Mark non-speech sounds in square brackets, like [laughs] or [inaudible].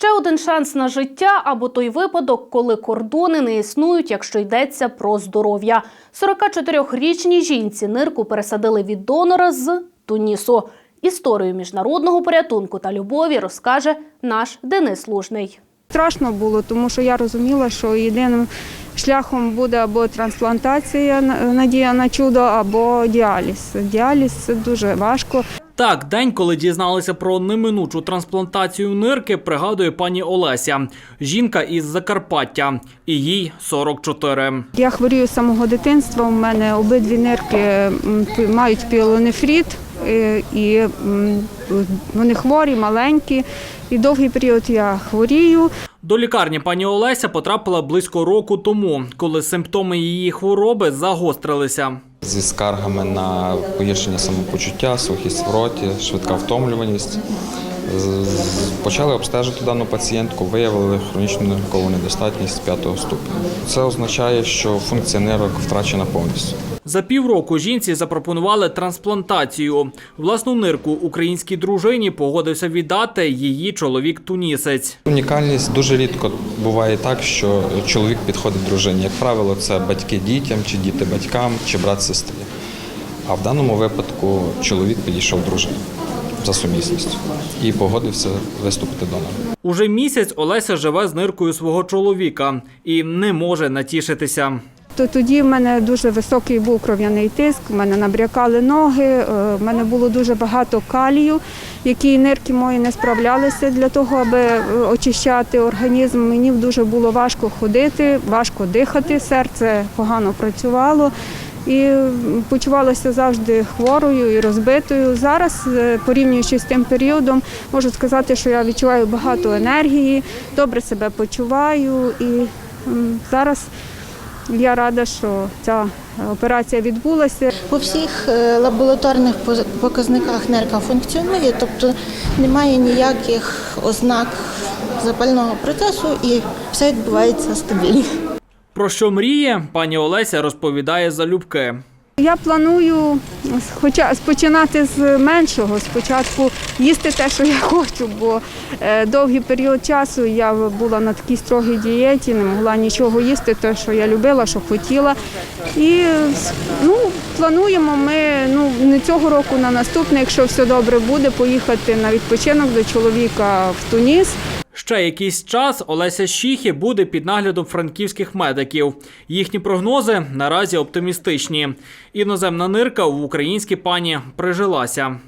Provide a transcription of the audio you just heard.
Ще один шанс на життя або той випадок, коли кордони не існують, якщо йдеться про здоров'я. 44-річній жінці нирку пересадили від донора з Тунісу. Історію міжнародного порятунку та любові розкаже наш Денис Лужний. Страшно було, тому що я розуміла, що єдиним шляхом буде або трансплантація, надія на чудо, або діаліз. Діаліз це дуже важко. Так, день, коли дізналися про неминучу трансплантацію нирки, пригадує пані Олеся. Жінка із Закарпаття, і їй 44. Я хворію з самого дитинства. У мене обидві нирки мають піелонефрит, е, і вони хворі, маленькі. І довгий період я хворію. До лікарні пані Олеся потрапила близько року тому, коли симптоми її хвороби загострилися. Зі скаргами на погіршення самопочуття, сухість в роті, швидка втомлюваність. Почали обстежити дану пацієнтку, виявили хронічну ниркову недостатність п'ятого ступеня. Це означає, що функція нирок втрачена повністю. За півроку жінці запропонували трансплантацію. Власну нирку українській дружині погодився віддати її чоловік-тунісець. Унікальність дуже рідко буває так, що чоловік підходить дружині. Як правило, це батьки дітям, чи діти батькам, чи брат сестрі. А в даному випадку чоловік підійшов дружині за сумісністю і погодився виступити донором. Уже місяць Олеся живе з ниркою свого чоловіка і не може натішитися. То тоді в мене дуже високий був кров'яний тиск, в мене набрякали ноги, е, в мене було дуже багато калію, які нирки мої не справлялися для того, аби е, очищати організм. Мені дуже було важко ходити, важко дихати, серце погано працювало. І почувалася завжди хворою і розбитою. Зараз, е, порівнюючи з тим періодом, можу сказати, що я відчуваю багато енергії, добре себе почуваю і зараз я рада, що ця операція відбулася. По всіх е, лабораторних показниках нирка функціонує, тобто немає ніяких ознак запального процесу і все відбувається стабільно. Про що мріє, пані Олеся розповідає залюбки. Я планую хоча спочинати з меншого, спочатку їсти те, що я [laughs] хочу, бо е, довгий період часу я була на такій строгій дієті, не могла нічого їсти, те, що я любила, що хотіла. І ну, плануємо ми ну, не цього року, на наступний, якщо все добре буде, поїхати на відпочинок до чоловіка в Туніс. Ще якийсь час Олеся Щіхі буде під наглядом франківських медиків. Їхні прогнози наразі оптимістичні. Іноземна нирка в українській пані прижилася.